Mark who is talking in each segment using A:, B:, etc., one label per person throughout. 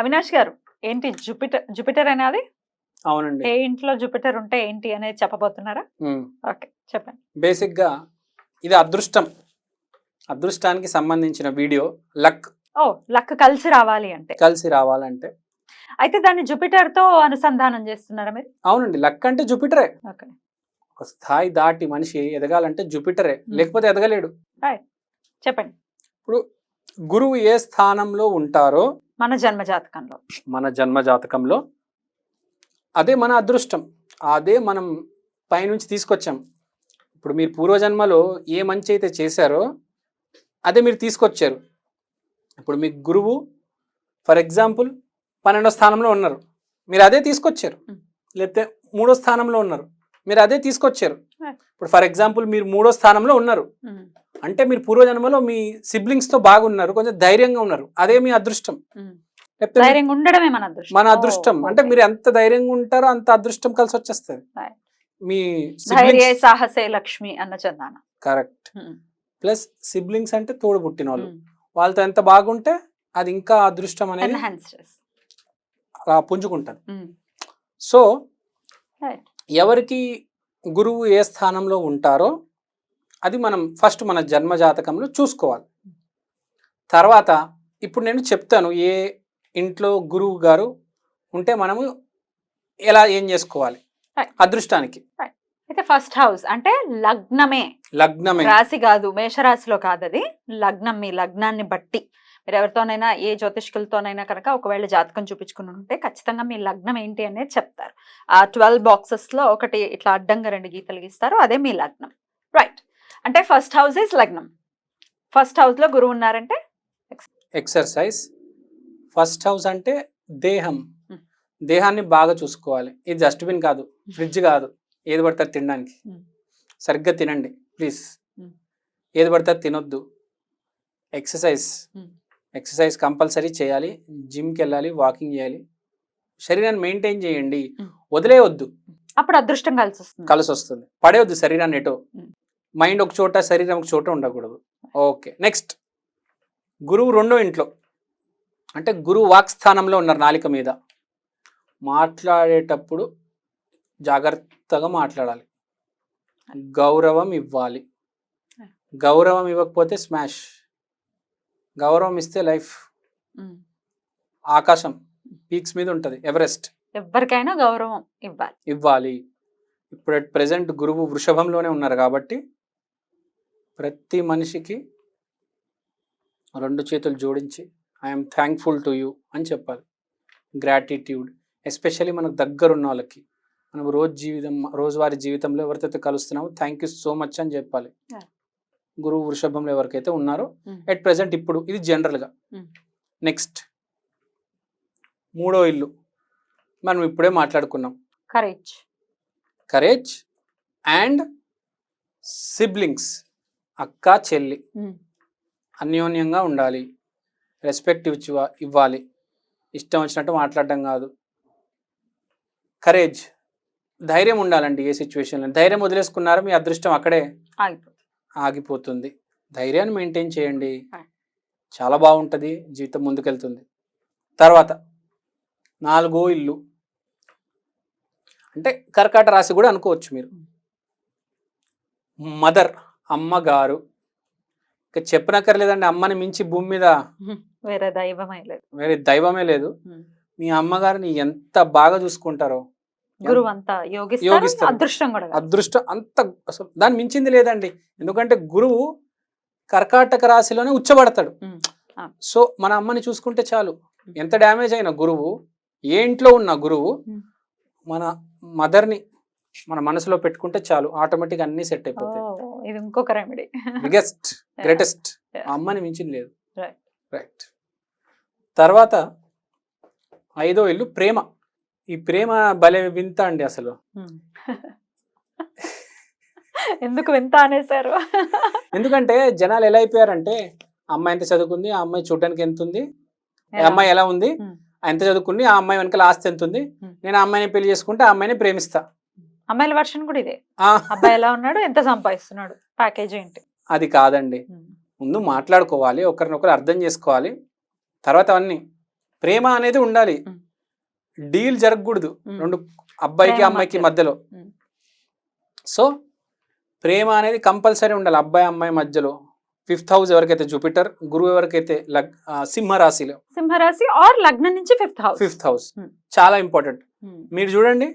A: అవినాష్ గారు ఏంటి Jupiter Jupiter అనేది
B: అవునండి.
A: ఏ ఇంట్లో జూపిటర్ ఉంటే ఏంటి అనేది చెప్పబోతున్నారా. ఓకే చెప్పండి.
B: బేసిక్గా ఇది అదృష్టం. అదృష్టానికి సంబంధించిన వీడియో లక్.
A: ఓ లక్ కలిసి రావాలి అంటే.
B: కలిసి రావాలంటే.
A: అయితే దాన్ని జూపిటర్తో అనుసంధానం చేస్తున్నారా మీరు?
B: అవునండి లక్ అంటే జూపిటరే.
A: ఓకే.
B: ఒక స్థాయి దాటి మనిషి ఎదగాలంటే జూపిటరే. లేకపోతే ఎదగలేడు.
A: చెప్పండి.
B: గురువు ఏ స్థానంలో ఉంటారో
A: మన జన్మ జాతకంలో.
B: మన జన్మ జాతకంలో. అదే మన అదృష్టం. అదే మనం పైనుంచి తీసుకొచ్చాం. ఇప్పుడు మీరు పూర్వజన్మలో ఏ మంచి అయితే చేశారో అదే మీరు తీసుకొచ్చారు. ఇప్పుడు మీ గురువు ఫర్ ఎగ్జాంపుల్ పన్నెండో స్థానంలో ఉన్నారు. మీరు అదే తీసుకొచ్చారు. లేకపోతే మూడో స్థానంలో ఉన్నారు. మీరు అదే తీసుకొచ్చారు. ఇప్పుడు ఫర్ ఎగ్జాంపుల్ మీరు మూడో స్థానంలో ఉన్నారు. అంటే మీరు పూర్వజన్మలో మీ సిబ్లింగ్స్తో బాగున్నారు కొంచెం ధైర్యంగా ఉన్నారు. అదే మీ అదృష్టం.
A: ధైర్యంగా ఉండడమే మన అదృష్టం.
B: మన. అంటే మీరు ఎంత ధైర్యంగా ఉంటారో అంత అదృష్టం కలిసి వచ్చేస్తుంది. మీ
A: ధైర్యే సాహసే లక్ష్మి అన్న చందాన.
B: కరెక్ట్. ప్లస్ సిబ్లింగ్స్ అంటే తోడు పుట్టిన వాళ్ళు. వాళ్ళతో ఎంత బాగుంటే అది ఇంకా అదృష్టం అనేది
A: ఉమ్,
B: సో. ఎవరికి గురువు ఏ స్థానంలో ఉంటారో అది మనం ఫస్ట్ మన జన్మ జాతకంలో చూసుకోవాలి. తర్వాత ఇప్పుడు నేను చెప్తాను ఏ ఇంట్లో గురువు గారు ఉంటే మనము ఎలా ఏం చేసుకోవాలి. అదృష్టానికి.
A: అయితే ఫస్ట్ హౌస్ అంటే లగ్నమే.
B: లగ్నమే.
A: రాశి కాదు మేషరాశిలో కాదు అది. లగ్నం మీ లగ్నాన్ని బట్టి. మీరు ఎవరితోనైనా ఏ జ్యోతిష్కులతోనైనా కనుక ఒకవేళ జాతకం చూపించుకుని ఉంటే ఖచ్చితంగా మీ లగ్నం ఏంటి అనేది చెప్తారు. ఆ ట్వెల్వ్ బాక్సెస్లో ఒకటి ఇట్లా అడ్డంగా రెండు గీతలు గీస్తారు అదే మీ లగ్నం. రైట్ అంటే ఫస్ట్ హౌస్ ఇస్ లగ్నం ఫస్ట్ హౌస్లో గురువు ఉన్నారంటే
B: ఎక్సర్సైజ్ ఫస్ట్ హౌస్ అంటే దేహం.
A: Hmm.
B: దేహాన్ని బాగా చూసుకోవాలి. ఇది డస్ట్బిన్ కాదు ఫ్రిడ్జ్ కాదు. ఏది పడతారు తినడానికి.
A: Hmm.
B: సరిగ్గా తినండి ప్లీజ్
A: Hmm.
B: ఏది పడతారు తినొద్దు. Exercise
A: Hmm.
B: ఎక్సర్సైజ్ కంపల్సరీ చేయాలి. జిమ్కి వెళ్ళాలి వాకింగ్ చేయాలి. శరీరాన్ని మెయింటైన్ చేయండి.
A: Hmm.
B: వదిలేయొద్దు.
A: అప్పుడు అదృష్టం కలిసి వస్తుంది
B: కలిసి వస్తుంది పడేయొద్దు శరీరాన్ని ఎటో.
A: Hmm.
B: మైండ్ ఒక చోట శరీరం ఒక చోట ఉండకూడదు. Okay next. గురువు రెండో ఇంట్లో. అంటే గురువు వాక్ స్థానంలో ఉన్నారు నాలిక మీద. మాట్లాడేటప్పుడు జాగ్రత్తగా మాట్లాడాలి. గౌరవం ఇవ్వాలి. గౌరవం ఇవ్వకపోతే స్మాష్. గౌరవం ఇస్తే లైఫ్. ఆకాశం పీక్స్ మీద ఉంటుంది. ఎవరెస్ట్.
A: ఎవరికైనా గౌరవం ఇవ్వాలి.
B: ఇవ్వాలి. ఇప్పుడు అట్ ప్రజెంట్ గురువు వృషభంలోనే ఉన్నారు కాబట్టి ప్రతి మనిషికి రెండు చేతులు జోడించి ఐఎమ్ థ్యాంక్ఫుల్ టు యూ అని చెప్పాలి. గ్రాటిట్యూడ్ ఎస్పెషల్లీ మనకు దగ్గర ఉన్న వాళ్ళకి. మనం రోజు జీవితం రోజువారీ జీవితంలో ఎవరితో కలుస్తున్నామో థ్యాంక్ యూ సో మచ్ అని చెప్పాలి. గురువు వృషభంలో ఎవరికైతే ఉన్నారో. ఎట్ ప్రజెంట్ ఇప్పుడు ఇది జనరల్గా. నెక్స్ట్ మూడో ఇల్లు. మనం ఇప్పుడే మాట్లాడుకున్నాం.
A: కరేజ్
B: కరేజ్ అండ్ సిబ్లింగ్స్ అక్క చెల్లి అన్యోన్యంగా ఉండాలి. రెస్పెక్ట్ ఇచ్చి ఇవ్వాలి. ఇష్టం వచ్చినట్టు మాట్లాడడం కాదు. కరేజ్. ధైర్యం ఉండాలండి ఏ సిచ్యువేషన్లో. ధైర్యం వదిలేసుకున్నారా మీ అదృష్టం అక్కడే?
A: ఆగిపోతుంది.
B: ధైర్యాన్ని మెయింటైన్ చేయండి. చాలా బాగుంటుంది. జీవితం ముందుకెళ్తుంది. తర్వాత నాలుగో ఇల్లు. అంటే కర్కాట రాశి కూడా అనుకోవచ్చు మీరు. మదర్. అమ్మగారు. ఇక చెప్పనక్కర్లేదండి అమ్మని మించి భూమి మీద
A: వేరే దైవమే లేదు.
B: వేరే దైవమే లేదు. మీ అమ్మగారిని ఎంత బాగా చూసుకుంటారో
A: గురువు అంతా యోగిస్తారు
B: యోగిస్తారు.
A: అదృష్టం కూడా.
B: అదృష్టం అంత అసలు దాన్ని మించింది లేదండి. ఎందుకంటే గురువు కర్కాటక రాశిలోనే ఉచ్చబడతాడు. సో మన అమ్మని చూసుకుంటే చాలు. ఎంత డ్యామేజ్ అయిన గురువు ఏ ఇంట్లో ఉన్న గురువు. మన మదర్ని మన మనసులో పెట్టుకుంటే చాలు. ఆటోమేటిక్ అన్ని సెట్ అయిపోతాయి.
A: ఇది ఇంకొక రెమెడీ
B: బిగ్గెస్ట్ గ్రేటెస్ట్. అమ్మని మించింది లేదు. రైట్ తర్వాత ఐదో ఇల్లు ప్రేమ. ఈ ప్రేమ భలే వింత అండి అసలు.
A: ఎందుకు వింత అనేసారు
B: ఎందుకంటే జనాలు ఎలా అయిపోయారంటే అమ్మాయి ఎంత చదువుకుంది ఆ అమ్మాయి చూడడానికి ఎంత ఉంది ఆ అమ్మాయి ఎలా ఉంది. ఆ ఎంత చదువుకుంది ఆ అమ్మాయి వెనకాల ఆస్తి ఎంత ఉంది
A: ఉమ్.
B: నేను ఆ అమ్మాయిని పెళ్ళి చేసుకుంటే ఆ అమ్మాయిని ప్రేమిస్తా.
A: అమ్మాయిల వర్షన్ కూడా ఇదే. అబ్బాయి ఎలా ఉన్నాడు ఎంత సంపాదిస్తున్నాడు ప్యాకేజ్ ఏంటి?
B: అది కాదండి. ముందు మాట్లాడుకోవాలి ఒకరినొకరు అర్థం చేసుకోవాలి తర్వాత అవన్నీ. ప్రేమ అనేది ఉండాలి. డీల్ జరగకూడదు. రెండు అబ్బాయికి అమ్మాయికి
A: మధ్యలో.
B: సో ప్రేమ అనేది కంపల్సరీ ఉండాలి. అబ్బాయి అమ్మాయి మధ్యలో. ఫిఫ్త్ హౌస్ ఎవరికైతే జూపిటర్ గురువు ఎవరికైతే లగ్ ఆ, సింహ రాశిలో
A: సింహరాశి ఆర్ లగ్నం నుంచి ఫిఫ్త్ హౌస్.
B: Fifth house. చాలా ఇంపార్టెంట్. మీరు చూడండి.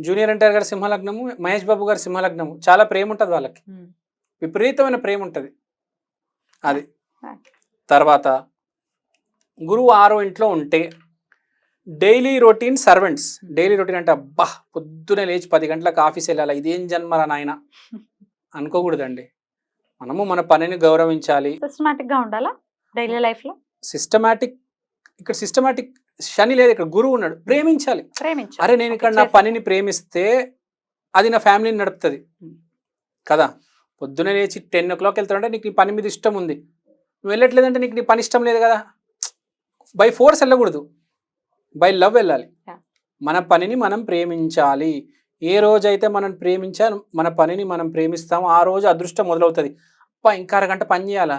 B: జూనియర్ ఎన్టీఆర్ గారి సింహలగ్నము మహేష్ బాబు గారి సింహలగ్నము. చాలా ప్రేమ ఉంటుంది వాళ్ళకి విపరీతమైన ప్రేమ ఉంటుంది అది. తర్వాత గురువు ఆరో ఇంట్లో ఉంటే daily routine servants. Daily routine అంటే అబ్బా పొద్దునే లేచి పది గంటలకు ఆఫీస్ వెళ్ళాలి? ఇదేం జన్మరా నాయన? అనుకోకూడదండి. మనము మన పనిని గౌరవించాలి.
A: సిస్టమాటిక్గా ఉండాలా? డైలీ లైఫ్లో
B: సిస్టమాటిక్ ఇక్కడ సిస్టమాటిక్ శని లేదు ఇక్కడ గురువు ఉన్నాడు ప్రేమించాలి.
A: ప్రేమించాలి.
B: అరే నేను ఇక్కడ నా పనిని ప్రేమిస్తే అది నా ఫ్యామిలీని నడుపుతుంది. కదా పొద్దునే లేచి టెన్ ఓ క్లాక్ వెళ్తాడంటే నీకు నీ పని మీద ఇష్టం ఉంది. నువ్వు వెళ్ళట్లేదంటే నీకు నీ పని ఇష్టం లేదు కదా. బై ఫోర్స్ వెళ్ళకూడదు. బై లవ్ వెళ్ళాలి. మన పనిని మనం ప్రేమించాలి. ఏ రోజైతే మనం ప్రేమించా మన పనిని మనం ప్రేమిస్తామో ఆ రోజు అదృష్టం మొదలవుతుంది. అప్ప ఇంకా అరగంట పని చేయాలా?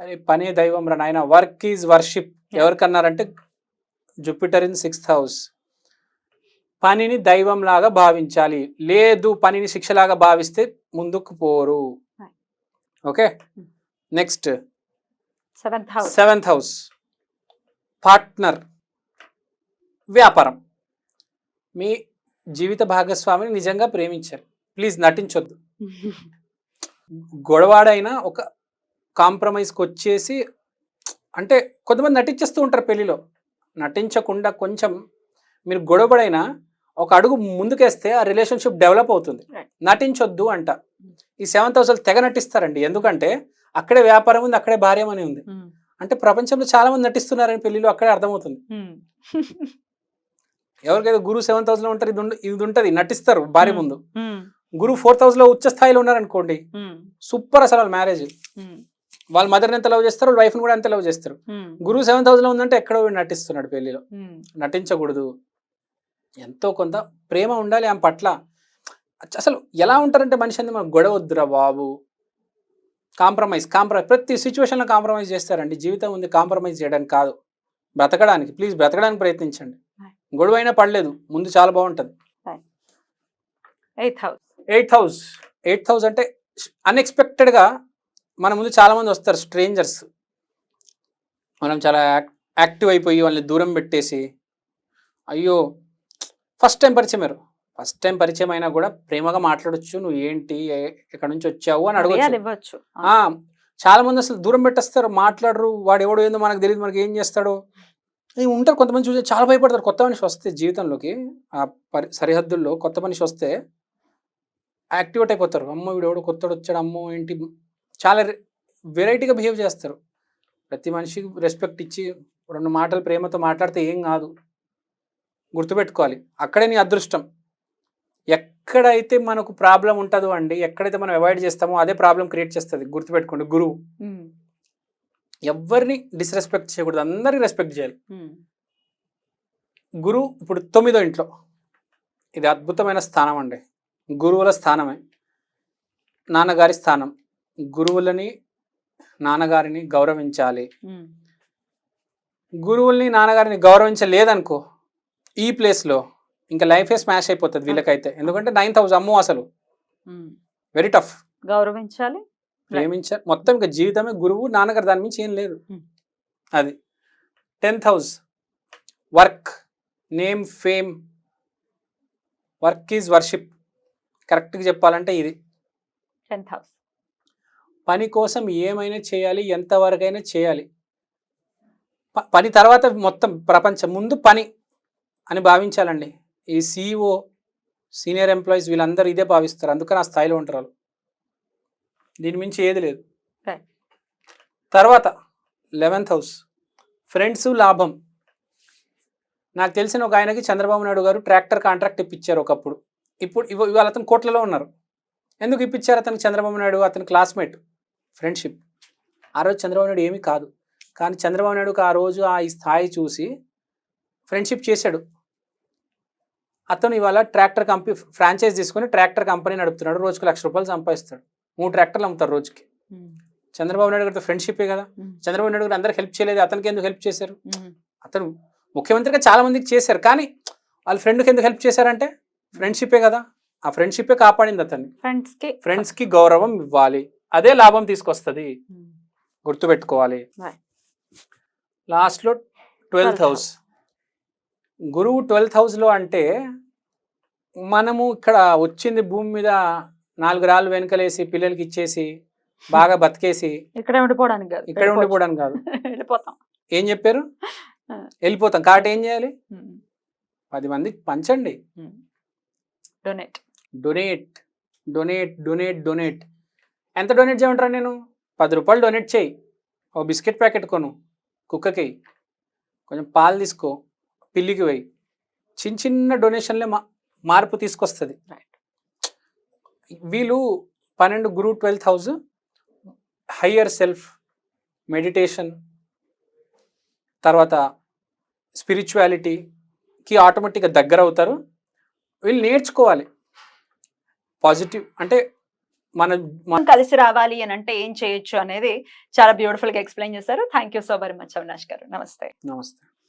B: అరే పనే దైవం రా నాయన వర్క్ ఈజ్ వర్షిప్. ఎవరికన్నారంటే జూపిటర్ ఇన్ సిక్స్త్ హౌస్ పనిని దైవం లాగా భావించాలి. లేదు పనిని శిక్షలాగా భావిస్తే ముందుకు పోరు. Okay. Next
A: seventh house
B: partner వ్యాపారం. మీ జీవిత భాగస్వామిని నిజంగా ప్రేమించారు. ప్లీజ్ నటించొద్దు. గొడవాడైనా ఒక కాంప్రమైజ్కి వచ్చేసి అంటే కొంతమంది నటించేస్తూ ఉంటారు పెళ్ళిలో. నటించకుండా కొంచెం మీరు గొడవడైనా ఒక అడుగు ముందుకేస్తే ఆ రిలేషన్షిప్ డెవలప్ అవుతుంది. నటించొద్దు అంట. ఈ సెవెంత్ హౌస్ తెగ నటిస్తారండి. ఎందుకంటే అక్కడే వ్యాపారం ఉంది అక్కడే భార్యం అని ఉంది. అంటే ప్రపంచంలో చాలా మంది నటిస్తున్నారని పెళ్ళిలో అక్కడే అర్థమవుతుంది. ఎవరికైతే గురు సెవెంత్ హౌస్లో ఉంటారు ఇది ఇది ఉంటది నటిస్తారు భార్య ముందు. గురు ఫోర్త్ హౌస్లో ఉచ్చ స్థాయిలో ఉన్నారనుకోండి సూపర్ అసలు మ్యారేజ్ వాళ్ళ మదర్ని ఎంత లవ్ చేస్తారు వాళ్ళ వైఫ్ని కూడా ఎంత లవ్ చేస్తారు. గురువు సెవెంత్ హౌస్లో ఉందంటే ఎక్కడో నటిస్తున్నాడు పెళ్ళిలో నటించకూడదు. ఎంతో కొంత ప్రేమ ఉండాలి ఆమె పట్ల. అసలు ఎలా ఉంటారంటే మనిషి అనేది మనకు గొడవ వద్దురా బాబు. కాంప్రమైజ్ కాంప్రమైజ్ ప్రతి సిచ్యువేషన్లో కాంప్రమైజ్ చేస్తారండి. జీవితం ఉంది కాంప్రమైజ్ చేయడానికి కాదు. బ్రతకడానికి ప్లీజ్ బ్రతకడానికి ప్రయత్నించండి. గొడవ అయినా పడలేదు ముందు చాలా బాగుంటుంది.
A: Eighth house
B: eighth house eighth house అంటే అన్ఎక్స్పెక్టెడ్గా మన ముందు చాలా మంది వస్తారు స్ట్రేంజర్స్ మనం చాలా యాక్- యాక్టివ్ అయిపోయి వాళ్ళని దూరం పెట్టేసి. అయ్యో! ఫస్ట్ టైం పరిచయం మీరు ఫస్ట్ టైం పరిచయం అయినా కూడా ప్రేమగా మాట్లాడొచ్చు నువ్వు ఏంటి? ఎక్కడి నుంచి వచ్చావు? అని అడగచ్చు. చాలా మంది అసలు దూరం పెట్టేస్తారు మాట్లాడరు. వాడు ఎవడో ఏందో మనకు తెలియదు మనకి ఏం చేస్తాడో. ఉంటారు కొంతమంది చూసి చాలా భయపడతారు. కొత్త మనిషి వస్తే జీవితంలోకి ఆ పరి సరిహద్దుల్లో కొత్త మనిషి వస్తే యాక్టివేట్ అయిపోతారు. అమ్మో! వీడు ఎవడో కొత్తడు వచ్చాడు. అమ్మో! ఏంటి? చాలా వెరైటీగా బిహేవ్ చేస్తారు. ప్రతి మనిషికి రెస్పెక్ట్ ఇచ్చి రెండు మాటలు ప్రేమతో మాట్లాడితే ఏం కాదు. గుర్తుపెట్టుకోవాలి. అక్కడే నీ అదృష్టం. ఎక్కడైతే మనకు ప్రాబ్లం ఉంటుందో అండి ఎక్కడైతే మనం అవాయిడ్ చేస్తామో అదే ప్రాబ్లం క్రియేట్ చేస్తుంది. గుర్తుపెట్టుకోండి గురువు. ఎవరిని డిస్రెస్పెక్ట్ చేయకూడదు. అందరికి రెస్పెక్ట్ చేయాలి. గురువు ఇప్పుడు తొమ్మిదో ఇంట్లో. ఇది అద్భుతమైన స్థానం అండి. గురువుల స్థానమే. నాన్నగారి స్థానం. గురువులని నాన్నగారిని గౌరవించాలి. గురువుల్ని నాన్నగారిని గౌరవించలేదనుకో ఈ ప్లేస్లో ఇంకా లైఫే స్మాష్ అయిపోతుంది వీళ్ళకైతే. ఎందుకంటే నైన్త్ హౌస్ అమ్మో అసలు. Very tough.
A: గౌరవించాలి.
B: ప్రేమించ మొత్తం ఇంకా జీవితమే గురువు నాన్నగారు దాని మించి ఏం లేదు. అది. Tenth house work name fame. Work is worship. కరెక్ట్గా చెప్పాలంటే ఇది.
A: టెన్త్ హౌస్
B: పని కోసం ఏమైనా చేయాలి ఎంతవరకైనా చేయాలి. పని తర్వాత మొత్తం ప్రపంచం ముందు పని అని భావించాలండి. ఈ సిఇఓ సీనియర్ ఎంప్లాయీస్ వీళ్ళందరూ ఇదే భావిస్తారు. అందుకని ఆ స్థాయిలో ఉంటారు దీని మించి ఏది లేదు. తర్వాత లెవెన్త్ హౌస్ ఫ్రెండ్స్ లాభం. నాకు తెలిసిన ఒక ఆయనకి చంద్రబాబు నాయుడు గారు ట్రాక్టర్ కాంట్రాక్ట్ ఇప్పించారు ఒకప్పుడు. ఇప్పుడు ఇవ- ఇవాళ అతను కోట్లలో ఉన్నారు. ఎందుకు ఇప్పించారు అతనికి చంద్రబాబు నాయుడు అతని క్లాస్మేట్ ఫ్రెండ్షిప్. ఆ రోజు చంద్రబాబు నాయుడు ఏమీ కాదు. కానీ చంద్రబాబు నాయుడుకి ఆ రోజు ఆ స్థాయి చూసి ఫ్రెండ్షిప్ చేశాడు. అతను ఇవాళ ట్రాక్టర్ కంపెనీ ఫ్రాంచైజ్ తీసుకొని ట్రాక్టర్ కంపెనీ నడుపుతున్నాడు. రోజుకు లక్ష రూపాయలు సంపాదిస్తాడు. మూడు ట్రాక్టర్లు అమ్ముతారు రోజుకి. చంద్రబాబు నాయుడు గారితో ఫ్రెండ్షిప్పే కదా. చంద్రబాబు నాయుడు గారు అందరికి హెల్ప్ చేయలేదు. అతనికి ఎందుకు హెల్ప్ చేశారు? అతను ముఖ్యమంత్రిగా చాలా మందికి చేశారు. కానీ వాళ్ళ ఫ్రెండ్కి ఎందుకు హెల్ప్ చేశారంటే ఫ్రెండ్షిప్పే కదా. ఆ ఫ్రెండ్షిప్పే కాపాడింది అతన్ని.
A: ఫ్రెండ్స్కి
B: ఫ్రెండ్స్కి గౌరవం ఇవ్వాలి. అదే లాభం తీసుకొస్తుంది. గుర్తుపెట్టుకోవాలి. లాస్ట్లో ట్వెల్త్
A: 12th
B: హౌస్ గురువు ట్వెల్త్ హౌస్లో అంటే మనము ఇక్కడ వచ్చింది భూమి మీద నాలుగు రాళ్ళు వెనకలేసి పిల్లలకి ఇచ్చేసి బాగా బతికేసి
A: ఇక్కడ ఉండిపోవడానికి కాదు.
B: ఇక్కడ ఉండిపోవడానికి కాదు.
A: వెళ్ళిపోతాం.
B: ఏం చెప్పారు. వెళ్ళిపోతాం. కాబట్టి ఏం చేయాలి? పది మందికి పంచండి.
A: Donate.
B: Donate. Donate donate donate. ఎంత డొనేట్ చేయమంటారా నేను? పది రూపాయలు డొనేట్ చేయి. ఓ బిస్కెట్ ప్యాకెట్ కొను. కుక్కకి కొంచెం పాలు తీసుకో. పిల్లికి పోయి చిన్న చిన్న డొనేషన్లే మా మార్పు తీసుకొస్తుంది. వీళ్ళు పన్నెండు గురు twelfth house higher self meditation తర్వాత స్పిరిచువాలిటీకి ఆటోమేటిక్గా దగ్గర అవుతారు వీళ్ళు నేర్చుకోవాలి. పాజిటివ్ అంటే మన
A: కలిసి రావాలి అని అంటే ఏం చేయొచ్చు అనేది చాలా బ్యూటిఫుల్గా ఎక్స్ప్లెయిన్ చేశారు. Thank you so very much Avinash garu. నమస్తే.
B: నమస్తే.